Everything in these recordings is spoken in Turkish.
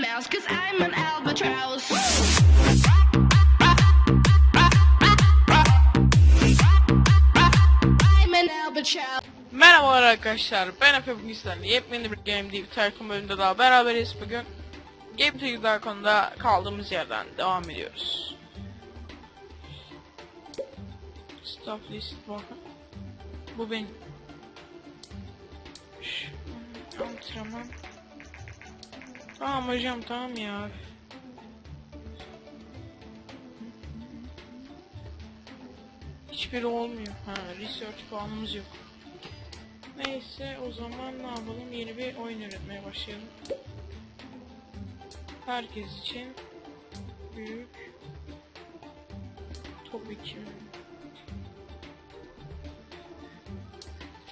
mouse, cause I'm an albatross. Albatross. Merhabalar arkadaşlar, ben Efe bugün sizlerle yepyeni bir Game Deep Tycoon bölümünde daha beraberiz bugün. Game Deep Tycoon'da kaldığımız yerden devam ediyoruz. Stop list bakın. Bu benim. Antrenman. Tamam hocam tamam ya. Hiçbiri olmuyor. Ha, research puanımız yok. Neyse o zaman ne yapalım? Yeni bir oyun üretmeye başlayalım. Herkes için büyük top 2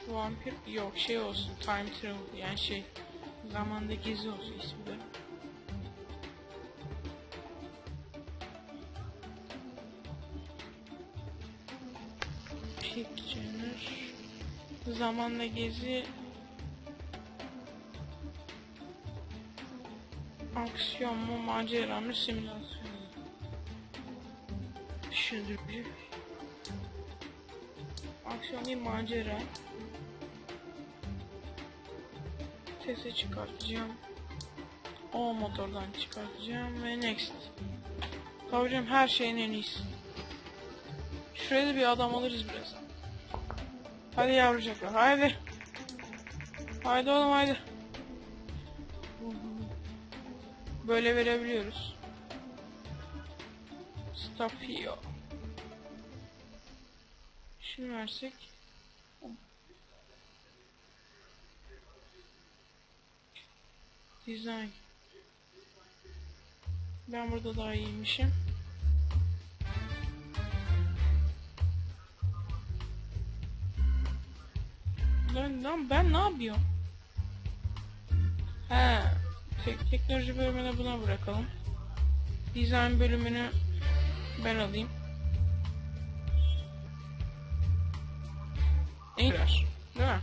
Vampir yok şey olsun time travel yani şey zamanda gezi olsun ismi de. Picture Zamanla gezi Aksiyon mu macera mı simülasyon mu? Düşündürücü Aksiyon değil macera Sesi çıkartacağım O motordan çıkartacağım ve next canım her şeyin en iyisi Şuraya bir adam alırız birazdan Hadi yavrucaklar haydi. Haydi oğlum haydi. Böyle verebiliyoruz. Stafio. Şunu versek. Design. Ben burada daha iyiymişim. Lan, lan ben ne yapıyorum? He, tek teknoloji bölümüne buna bırakalım. Design bölümünü ben alayım. Ver, değil mi?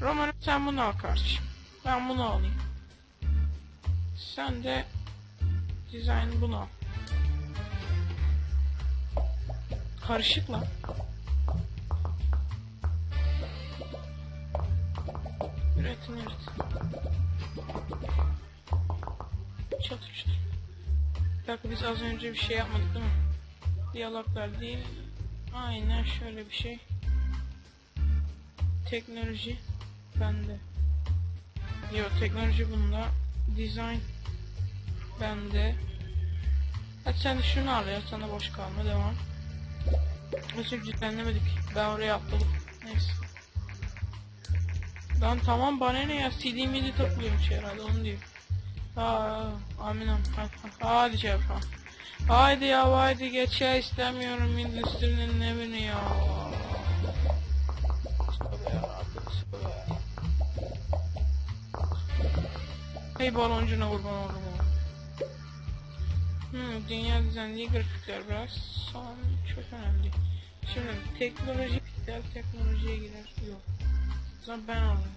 Roman sen bunu al kardeşim. Ben bunu alayım. Sen de design bunu. Karışık lan. Üretin üret. Çatır çatır. Bir dakika biz az önce bir şey yapmadık değil mi? Diyaloglar değil. Aynen şöyle bir şey. Teknoloji bende. Yok teknoloji bunda. Design bende. Hadi sen de şunu al ya sana boş kalma devam. Mesela ciddenlemedik. Ben oraya atladım. Neyse. Lan tamam bana ne ya CD midi takılıyormuş herhalde onu diyor. Aa, aminim. Hadi, yapalım. Haydi ya haydi geç ya istemiyorum endüstrinin evini ya. Hey baloncuna kurban olurum. Hmm, dünya düzenli grafikler biraz son çok önemli. Şimdi teknoloji piksel teknolojiye girer. Yok. Zaman ben alayım.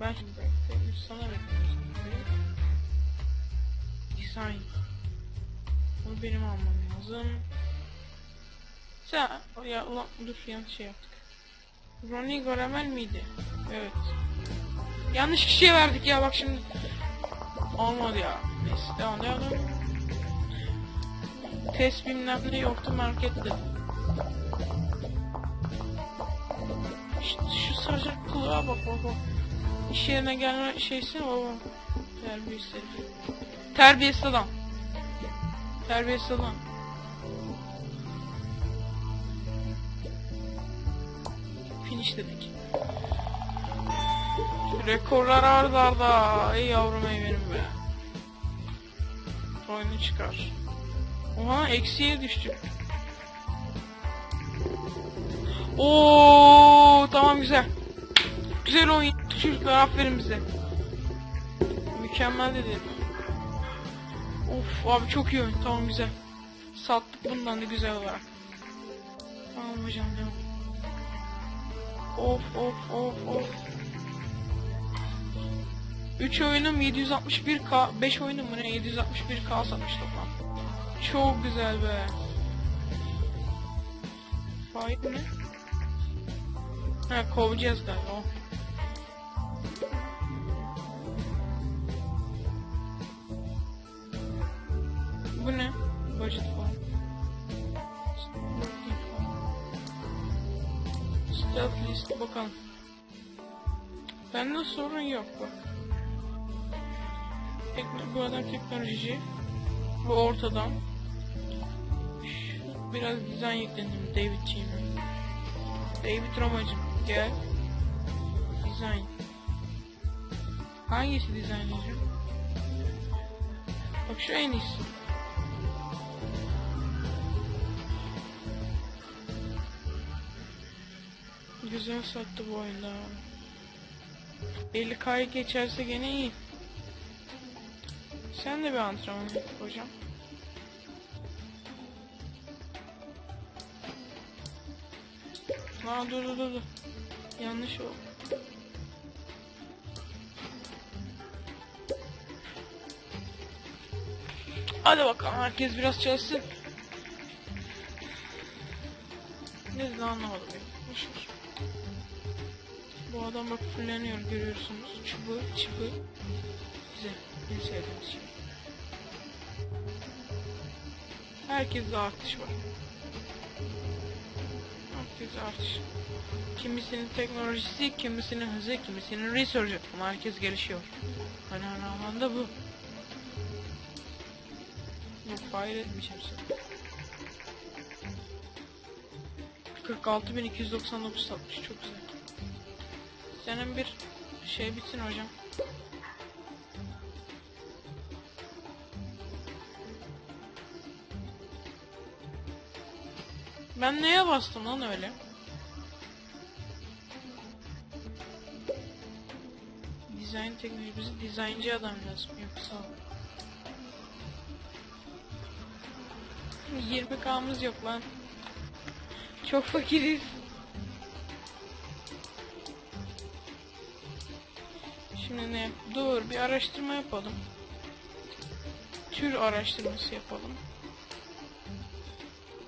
Ben şimdi bekliyorum. Sana. Design. Bunu benim almam lazım. Sen, ya ulan dur yanlış şey yaptık. Ronnie Garamel miydi? Evet. Yanlış kişiye verdik ya bak şimdi. Olmadı ya. Neyse devam devam. Test bilmem ne yoktu markette. İşte şu sarı kılığa bak bak. İş yerine gelme şeysi baba. Terbiyesiz herif. Terbiyesiz adam. Terbiyesiz adam. Finish dedik. Rekorlar arda arda. Ey yavrum ey benim be. Oyunu çıkar. Oha eksiye düştük. Oo tamam güzel. Güzel oyun çocuklar aferin bize. Mükemmel dedi. Of abi çok iyi oyun tamam güzel. Sattık bundan da güzel olarak. Tamam hocam devam. Of of of of. 3 oyunum 761k, 5 oyunum mu ne 761k satmış toplam. Çok güzel be. Faik ne? Ha kovacağız galiba. Bu ne? Budget form. Stealth list bakalım. Bende sorun yok bak. Tekno, bu adam teknoloji. Bu ortadan. Biraz dizayn yüklendim David'ciğime. David Romacım gel. Dizayn. Hangisi dizayn hocam? Bak şu en iyisi. Güzel sattı bu oyunda. 50k'yı geçerse gene iyi. Sen de bir antrenman yap hocam. Aa dur dur dur. Yanlış o. Hadi bakalım herkes biraz çalışsın. Ne dedi anlamadım ver. Bu adam bak fulleniyor görüyorsunuz. Çubuğu, çubuğu. Güzel. En sevdiğimiz şey. Herkeste artış var. Herkes artış. Kimisinin teknolojisi, kimisinin hızı, kimisinin research'ı. Ama herkes gelişiyor. Hani anlamda bu. Yok fire etmeyeceğim sana. 46.299 satmış çok güzel. Senin bir şey bitsin hocam. Ben neye bastım lan öyle? Dizayn teknoloji dizaynci adam lazım yoksa 20k'mız yok lan. Çok fakiriz. Şimdi ne? Dur bir araştırma yapalım. Tür araştırması yapalım.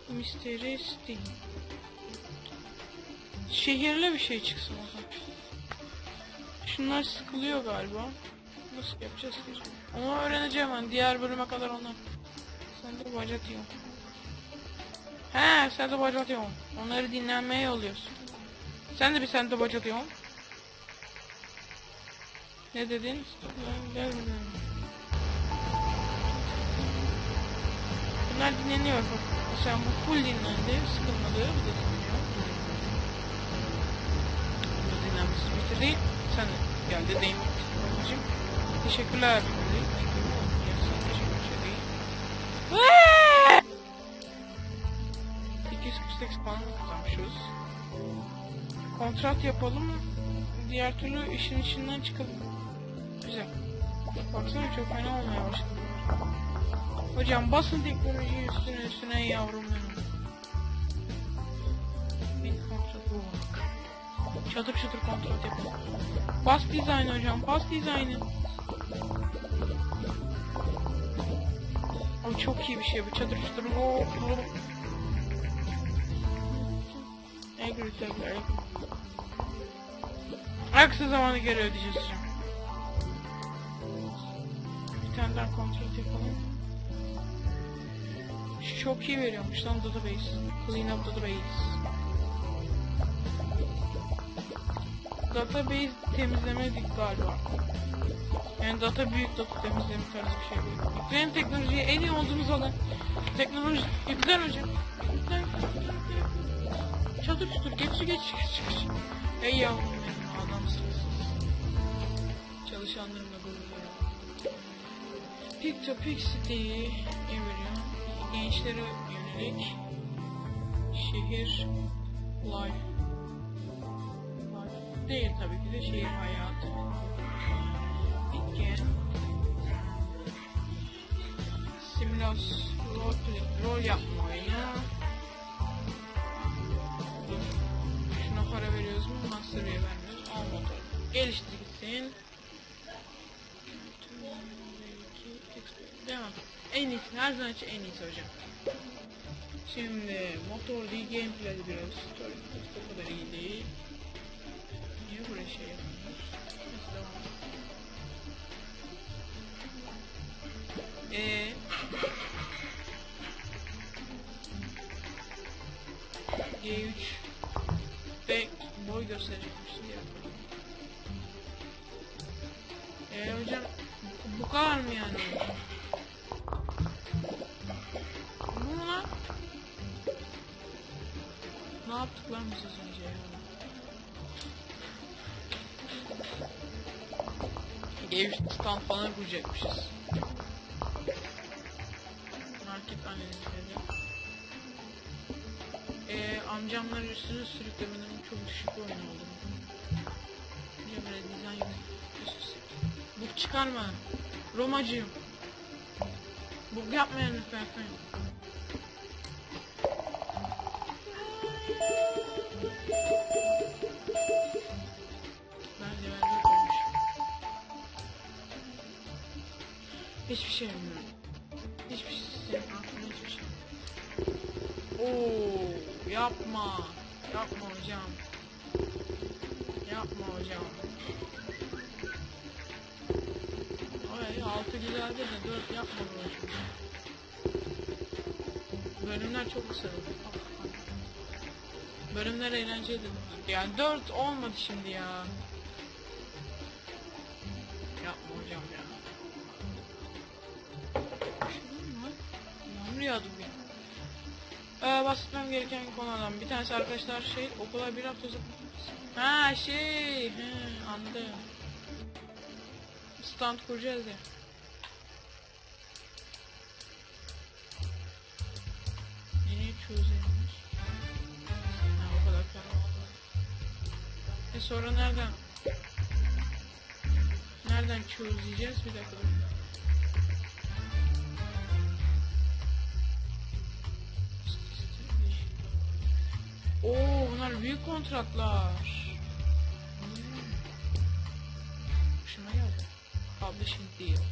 Mystery. Şehirli bir şey çıksın zaman. Şunlar sıkılıyor galiba. Nasıl yapacağız ki? Onu öğreneceğim ben. Diğer bölüme kadar onu. Sen de bacak yok. He sen de bacak yok. Onları dinlenmeye yolluyorsun. Sen de bir sen de bacak yok. Ne dedin? Gel, gel buraya. Bunlar dinleniyor bak. Sen bu full dinlendi. Sıkılmadı. Bu da dinleniyor. Bu dinlenmesi bitirdi. Sen de geldi deyim. Babacım. Teşekkürler. Yarısına teşekkür değil. Eee! 248 puan kazanmışız. Kontrat yapalım. Diğer türlü işin içinden çıkalım. Güzel. Baksana çok fena olmaya başladı. Hocam basın teknoloji üstüne üstüne yavrum benim. Çatır çatır kontrat yapalım. Bas dizayn hocam, bas dizaynı. O çok iyi bir şey bu çatır çatır. Oo. Agri tabii agri. Aksi zamanı geri ödeyeceğiz hocam. Bir tane daha kontrat yapalım. Çok iyi veriyormuş lan database. Clean up database. Database temizlemedik galiba. Yani data büyük data temizleme tarzı bir şey değil. Yükleyen teknolojiye en iyi olduğumuz alan. Teknoloji yüklen hocam. Yüklen. Çadır çutur geç geç geç geç. Ey yavrum benim adamsınız. Çalışanlarımla gurur duyuyorum. Pick to Pick City'yi eviriyor. Gençlere yönelik şehir life. life. Değil tabii ki de şehir hayatı. Bitken. Simülas rol, rol yapma oyunu. Dur. Şuna para veriyoruz mu? Master'e vermiyoruz. Al motor. Geliştir gitsin. Devam. En iyisi. Her zaman için en iyisi hocam. Şimdi motor değil gameplay biraz. Story o kadar iyi değil. Ne yaptık lan biz az önce ya? G3 stand falan kuracakmışız. Market analizleri. Ee, amcamlar üstüne sürüklemenin çok düşük oyun oldu. Böyle dizayn Bug çıkarma. Romacıyım. Bug yapmayın lütfen efendim. Yapma. Yapma hocam. Yapma hocam. Ay, altı güzeldi de dört yapma be hocam. Bölümler çok kısa. Bölümler eğlenceli. Yani dört olmadı şimdi ya. Yapma hocam ya. Yağmur yağdı Ee, bahsetmem gereken konulardan bir tanesi arkadaşlar şey okula bir hafta. Ha şey, he, anladım. Stand kuracağız ya. Yeni çözülmüş. Ha, o kadar para. E sonra nereden? Nereden çözeceğiz bir dakika. Oo bunlar büyük kontratlar. Hmm. Hoşuma geldi. Publishing deal.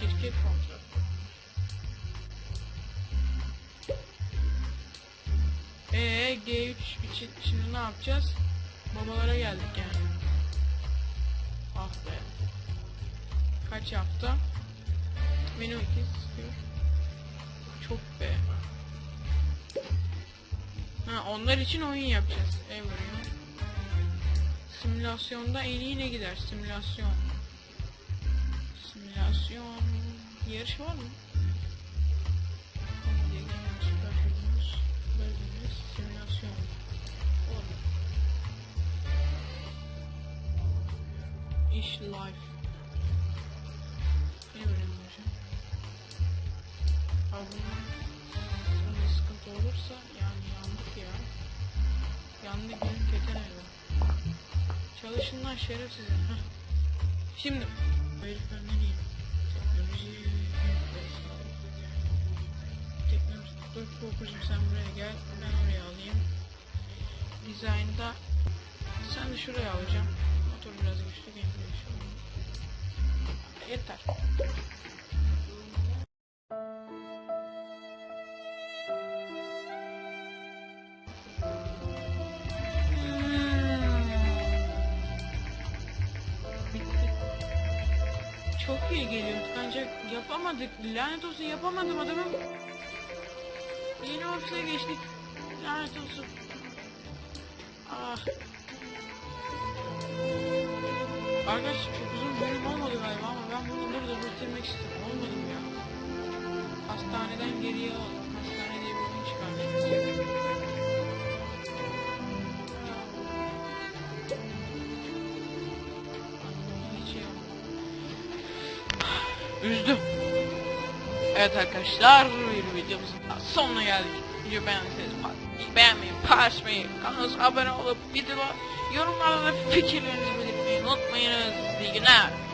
Şirket kontratı. Ee G3 için şimdi ne yapacağız? Babalara geldik yani. Ah be. Kaç hafta? Menü 2 istiyor. Çok be. Ha, onlar için oyun yapacağız. Evrim. Simülasyonda en iyi ne gider? Simülasyon. Simülasyon. Yarış var mı? İş life. Evrim hocam. Abi Çalışın lan şerefsizim. Heh. Şimdi. Herifler ne diyeyim? Teknoloji. Dur Korkucuğum sen buraya gel. Ben oraya alayım. Dizaynda. Sen de şuraya alacağım. Motor biraz güçlü gameplay. Yeter. Çok iyi geliyorduk ancak yapamadık. Lanet olsun yapamadım adamım. Yeni ofise geçtik. Lanet olsun. Ah. Arkadaş çok uzun bölüm olmadı galiba ama ben bunu burada bitirmek istedim. Olmadı mı ya? Hastaneden geriye al. Hastane diye bir oyun Üzdüm. Evet arkadaşlar bir videomuzun sonuna geldik. Video beğendiyseniz beğenmeyi, paylaşmayı, kanalımıza abone olup videoda yorumlarda da fikirlerinizi belirtmeyi unutmayınız. İyi günler.